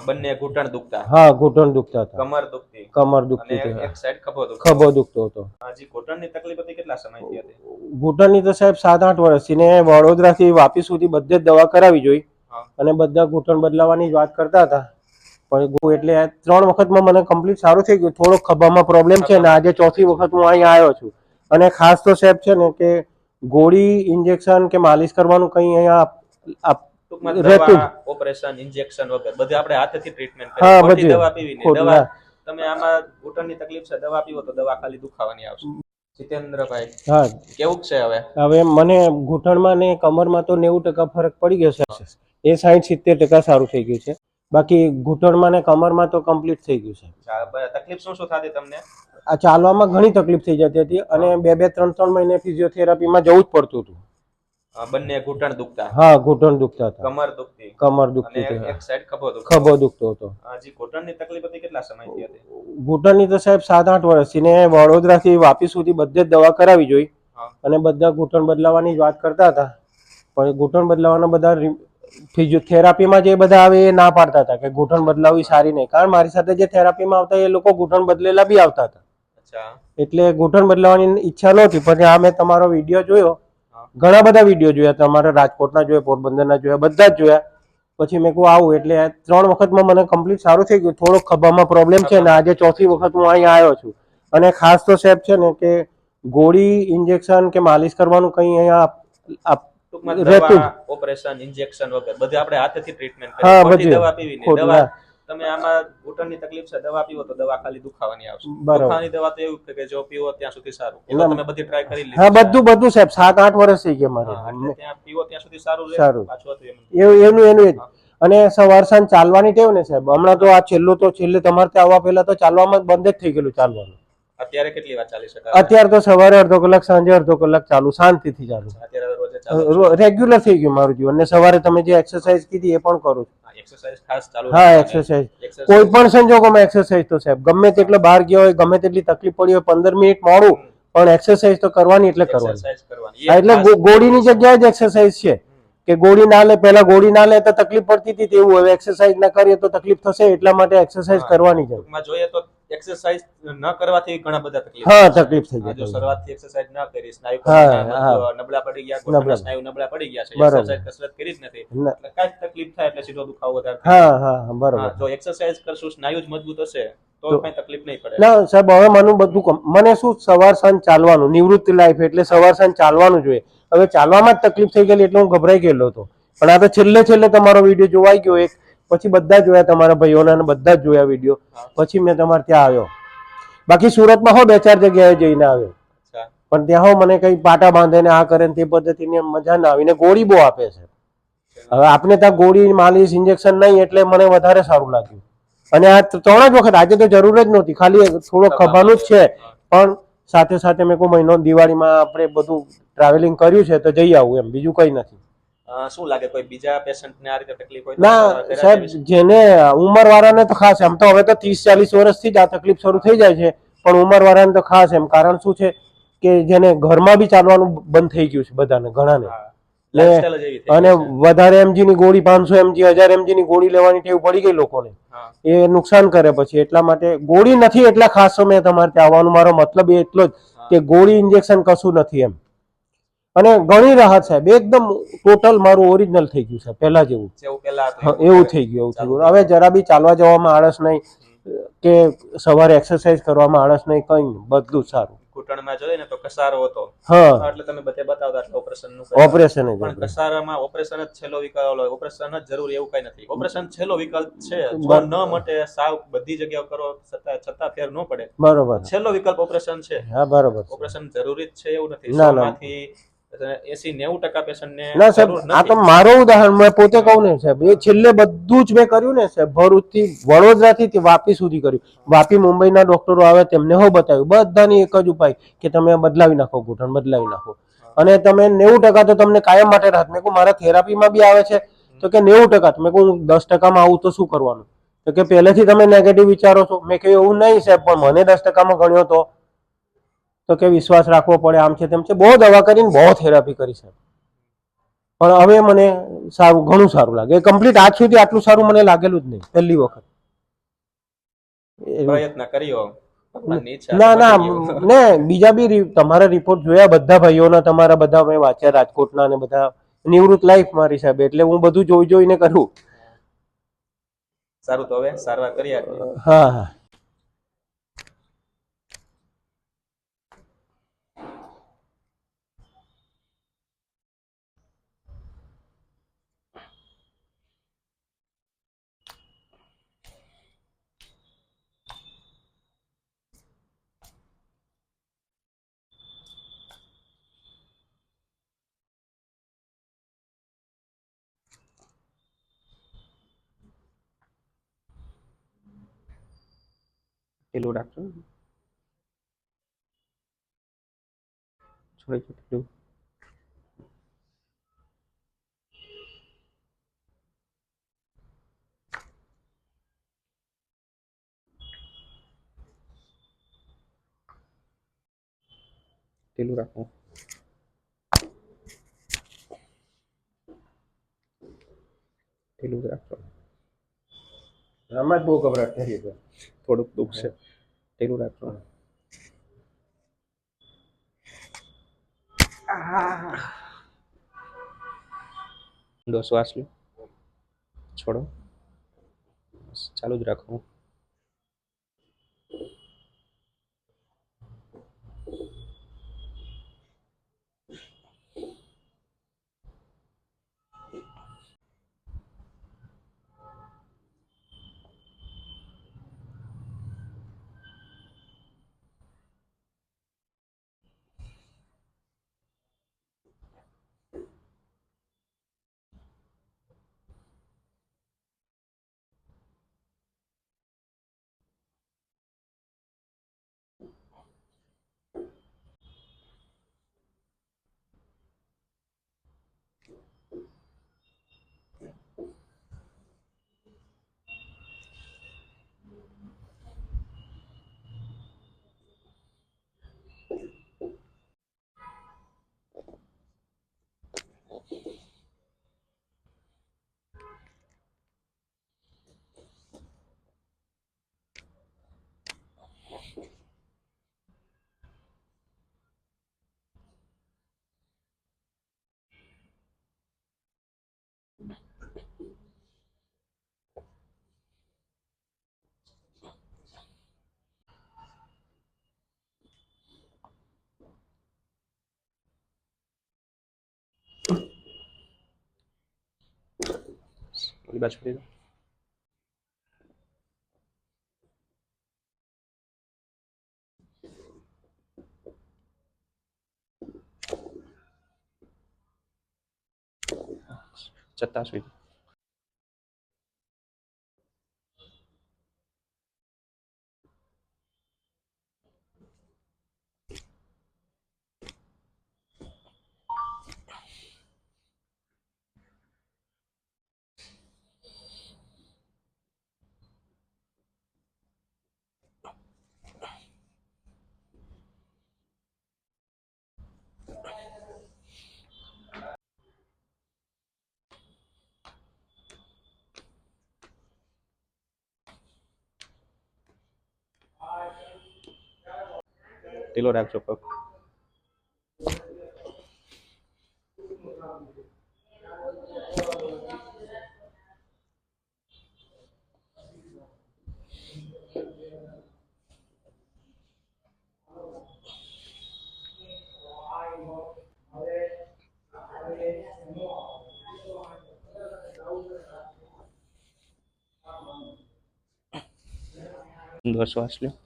બંને ઘૂંટણ દુખતા. હા ઘૂંટણ દુખતા હતા. કમર દુખતી. કમર દુખતી હતી. એક સાઈડ ખભો દુખતો. ખભો દુખતો હતો. હાજી ઘૂંટણની તકલીફ હતી કેટલા સમયથી હતી? ઘૂંટણની તો સાહેબ સાત આઠ વર્ષથી ને વડોદરાથી વાપી સુધી બધે જ દવા કરાવી જોઈ. અને બધા ઘૂંટણ બદલાવાની જ વાત કરતા હતા. પણ એટલે ત્રણ વખતમાં મને કમ્પ્લીટ સારું થઈ ગયું. થોડો ખભામાં પ્રોબ્લેમ છે ને આજે ચોથી વખત હું અહીંયા આવ્યો છું. અને ખાસ તો સાહેબ છે ને કે ગોળી ઇન્જેક્શન કે માલિશ કરવાનું કંઈ અહીંયા ટૂંકમાં દવા ઓપરેશન ઇન્જેક્શન વગર બધે આપણે હાથેથી ટ્રીટમેન્ટ કરીએ. મોટી. દવા પીવી નહીં. દવા તમે આમાં ઘૂંટણની તકલીફ છે દવા પીવો તો દવા ખાલી દુખાવાની આવશે. જીતેન્દ્રભાઈ હા. કેવું છે હવે? હવે મને ઘૂંટણમાં ને કમરમાં તો નેવું ટકા ફરક પડી ગયો છે. એ સાઠ સિત્તેર ટકા સારું થઈ ગયું છે. બાકી ઘૂંટણમાં ને કમરમાં તો કમ્પ્લીટ થઈ ગયું છે. તકલીફ શું શું થતી તમને? આ ચાલવામાં ઘણી તકલીફ થઈ જતી હતી અને બે બે ત્રણ ત્રણ મહિને ફિઝિયોથેરાપીમાં જવું જ પડતું હતું. બંને ઘૂંટણ દુખતા હા ઘૂંટણ દુખતા હતા. કમર દુખતી. કમર દુખતી હતી એક સાઈડ ખભો દુખતો ખભો દુખતો હતો. હજી ઘૂંટણની તકલીફ હતી કેટલા સમયથી હતી? ઘૂંટણની તો સાહેબ સાત આઠ વર્ષથી ને વડોદરાથી વાપી સુધી બધે જ દવા કરાવી જોઈ. અને બધા ઘૂંટણ બદલાવાની જ વાત કરતા હતા. પણ ઘૂંટણ બદલાવાના બધા ફિઝિયોથેરાપીમાં જે બધા આવે એ ના પાડતા હતા કે ઘૂંટણ બદલાવી સારી નહીં. કારણ મારી સાથે જે થેરાપીમાં આવતા એ લોકો ઘૂંટણ બદલેલા બી આવતા હતા. એટલે ઘૂંટણ બદલાવાની ઈચ્છા નહોતી. પણ આ મેં તમારો વીડિયો જોયો. ઘણા બધા વીડિયો જોયા તમારા રાજકોટના જોયા પોરબંદરના જોયા બધા જ જોયા. પછી મેં કહું આવું એટલે ત્રણ વખતમાં મને કમ્પ્લીટ સારું થઈ ગયું. થોડો ખભામાં પ્રોબ્લેમ છે ને આજે ચોથી વખત હું અહીંયા આવ્યો છું. અને ખાસ તો સેફ છે ને કે ગોળી ઇન્જેક્શન કે માલિશ કરવાનું કંઈ અહીંયા રહેતું ઓપરેશન ઇન્જેક્શન વગર બધું આપણે હાથેથી ટ્રીટમેન્ટ હા, બધી. દવા પીવી દવા. તમે આમાં ઘૂંટણની તકલીફ છે દવા પીવો તો દવા ખાલી દુખાવાની આવશે. દુખાવાની દવા તો એવું છે કે જો પીવો ત્યાં સુધી સારું. એટલે તમે બધી ટ્રાય કરી લીધી હા બધું બધું સાહેબ સાત આઠ વર્ષ થઈ ગયા મારે. ત્યાં પીવો ત્યાં સુધી સારું રહે સારું. પાછું એનું એનું અને સવાર સાંજ ચાલવાની ટેવ ને સાહેબ. હમણાં તો આ છેલ્લું તો છેલ્લે તમારે ત્યાં આવવા પહેલા તો ચાલવામાં બંધ જ થઈ ગયેલું ચાલવાનું. અત્યારે કેટલી વાર ચાલી શકાય? અત્યારે તો સવારે અડધો કલાક સાંજે અડધો કલાક ચાલુ શાંતિથી ચાલુ. ચાલુ રેગ્યુલર થઈ ગયું મારું જીવન. ને સવારે તમે જે એક્સરસાઇઝ કીધી એ પણ કરું છું. એક્સરસાઇઝ ખાસ ચાલુ હા એક્સરસાઇઝ કોઈ પણ સંજોગોમાં એક્સરસાઇઝ તો સાહેબ ગમે તેટલો બહાર ગયો હોય ગમે તેટલી તકલીફ પડી હોય પંદર મિનિટ મોડું પણ એક્સરસાઇઝ તો કરવાની એટલે કરવાની. એટલે ગોળીની જગ્યાએ જ એક્સરસાઇઝ છે. કે ગોળી ના લે પહેલા ગોળી ના લે તો તકલીફ પડતી હતી તેવું. હવે એક્સરસાઇઝ ના કરીએ તો તકલીફ થશે એટલા માટે એક્સરસાઇઝ કરવાની છે જોઈએ તો એક્સરસાઇઝ ન કરવાથી ઘણા બધા તકલીફ હા તકલીફ થઈ જાય જો શરૂઆતથી એક્સરસાઇઝ ન કરી, સ્નાયુ નબળા પડી ગયા, નબળા. સ્નાયુ નબળા પડી ગયા છે. એક્સરસાઇઝ કસરત કરી જ નથી. એટલે કાંઈ તકલીફ થાય એટલે સીધો દુખાવો વધારે હા હા બરોબર. જો એક્સરસાઇઝ કરશું, સ્નાયુ જ મજબૂત હશે, તો કઈ તકલીફ નહીં પડે. ના સાહેબ હવે મને બધું મને શું સવાર સાંજ ચાલવાનું નિવૃત્તિ લાઈફ એટલે સવાર સાંજ ચાલવાનું જોઈએ. હવે ચાલવામાં જ તકલીફ થઈ ગયેલી એટલે હું ગભરાઈ ગયેલો હતો. પણ આ તો છેલ્લે છેલ્લે તમારો વીડિયો જોવાઈ ગયો એક. પછી બધા જોયા તમારા ભાઈઓના અને બધા જ જોયા વીડિયો. પછી મેં તમારે ત્યાં આવ્યો. બાકી સુરતમાં હો બે ચાર જગ્યાએ જઈને આવ્યો. પણ ત્યાં હો મને કઈ પાટા બાંધે ને આ કરે ને તે પદ્ધતિની મજા ના આવીને ગોળી બહુ આપે છે. હવે આપણે ત્યાં ગોળી માલિશ ઇન્જેક્શન નહીં એટલે મને વધારે સારું લાગ્યું. અને આ ત્રણ જ વખત આજે તો જરૂર જ નહોતી. ખાલી થોડો ખભાનું જ છે. પણ સાથે સાથે મેં કોઈ મહિનો દિવાળીમાં આપણે બધું ટ્રાવેલિંગ કર્યું છે તો જઈ આવું એમ. બીજું કઈ નથી. શું લાગે? કોઈ બીજા patient ને આ રીતે તકલીફ હોય ના સાહેબ જેને ઉંમર વાળાને તો ખાસ આમ તો હવે તો ત્રીસ ચાલીસ વર્ષથી જ આ તકલીફ શરૂ થઈ જાય છે પણ ઉંમર વાળાને તો ખાસ એમ. કારણ શું છે કે જેને ઘરમાં બી ચાલવાનું બંધ થઈ ગયું છે બધાને ઘણાને. અને વધારે એમજી ની ગોળી પાંચસો એમજી હજાર એમજી ની ગોળી લેવાની ટેવ પડી ગઈ લોકોને. એ નુકસાન કરે પછી. એટલા માટે ગોળી નથી એટલા ખાસ સમય તમારે ત્યાં આવવાનું. મારો મતલબ એટલો જ કે ગોળી ઇન્જેક્શન કશું નથી એમ. અને ઘણી રાહત સાહેબ એકદમ ટોટલ મારું ઓરિજિનલ થઈ ગયું છે પહેલા જેવું. એવું થઈ ગયું એવું થઈ ગયું. હવે જરા બી ચાલવા જવામાં આળસ નહીં કે સવારે એક્સરસાઇઝ કરવામાં આળસ નહીં કઈ બધું સારું. ઘૂંટણમાં જોઈએ ને તો કસારો હતો. હા. એટલે તમે બધે બતાવતા એટલે ઓપરેશનનું ઓપરેશન પણ કસારામાં ઓપરેશન જ છેલ્લો વિકલ્પ ઓપરેશન જ જરૂરી એવું કઈ નથી. ઓપરેશન છેલ્લો વિકલ્પ છે. જો ન મટે સાવ બધી જગ્યાઓ કરો છતાં છતાં ફેર ન પડે. બરોબર. છેલ્લો વિકલ્પ ઓપરેશન છે. હા બરોબર ઓપરેશન જરૂરી જ છે એવું નથી. ના, એસી નેવું ટકા ના સાહેબ આ તો મારો ઉદાહરણ મેં પોતે કહું ને સાહેબ એ છેલ્લે બધું જ મેં કર્યું ને સાહેબ ભરૂચ વડોદરાથી વાપી સુધી કર્યું. વાપી મુંબઈના ડોક્ટરો આવે તેમને હો બતાવ્યું. બધાની એક જ ઉપાય કે તમે બદલાવી નાખો ઘૂંટણ બદલાવી નાખો. અને તમે નેવું ટકા તો તમને કાયમ માટે રાહત. મેં કહું મારા થેરાપીમાં બી આવે છે. તો કે નેવું ટકા મેં કહું દસ ટકામાં આવું તો શું કરવાનું? તો કે પહેલેથી તમે નેગેટિવ વિચારો છો. મેં કહ્યું એવું નહીં સાહેબ પણ મને દસ ટકામાં ગણ્યો તો. તો કે વિશ્વાસ રાખવો પડે આમ છે તેમ છે. બહુ દવા કરીને બહુ થેરાપી કરી સાહેબ. પણ હવે મને સારું ઘણું સારું લાગે. કમ્પ્લીટ આજ સુધી આટલું સારું મને લાગેલું જ નહીં પહેલી વખત. પ્રયત્ન કર્યો. ના ના ને બીજા બી તમારા રિપોર્ટ જોયા બધા ભાઈઓના તમારા બધા મેં વાંચ્યા રાજકોટના ને બધા. નિવૃત્ત લાઈફ મારી સાહેબ એટલે હું બધું જોઈ જોઈને કરું. સારું તો હવે સારવાર કરી હા હા. hello doctor sorry hello Telu রাখো টেলু রাখো આમાં જ બહુ ગભરાટ થઈ છે થોડુંક દુઃખ છે પેલું રાખો દો શ્વાસ લો છોડો બસ ચાલુ જ રાખો ઓલી બાજુ ફરી દો જતા ઢીલો રાખજો પગ. અંદર શ્વાસ લ્યો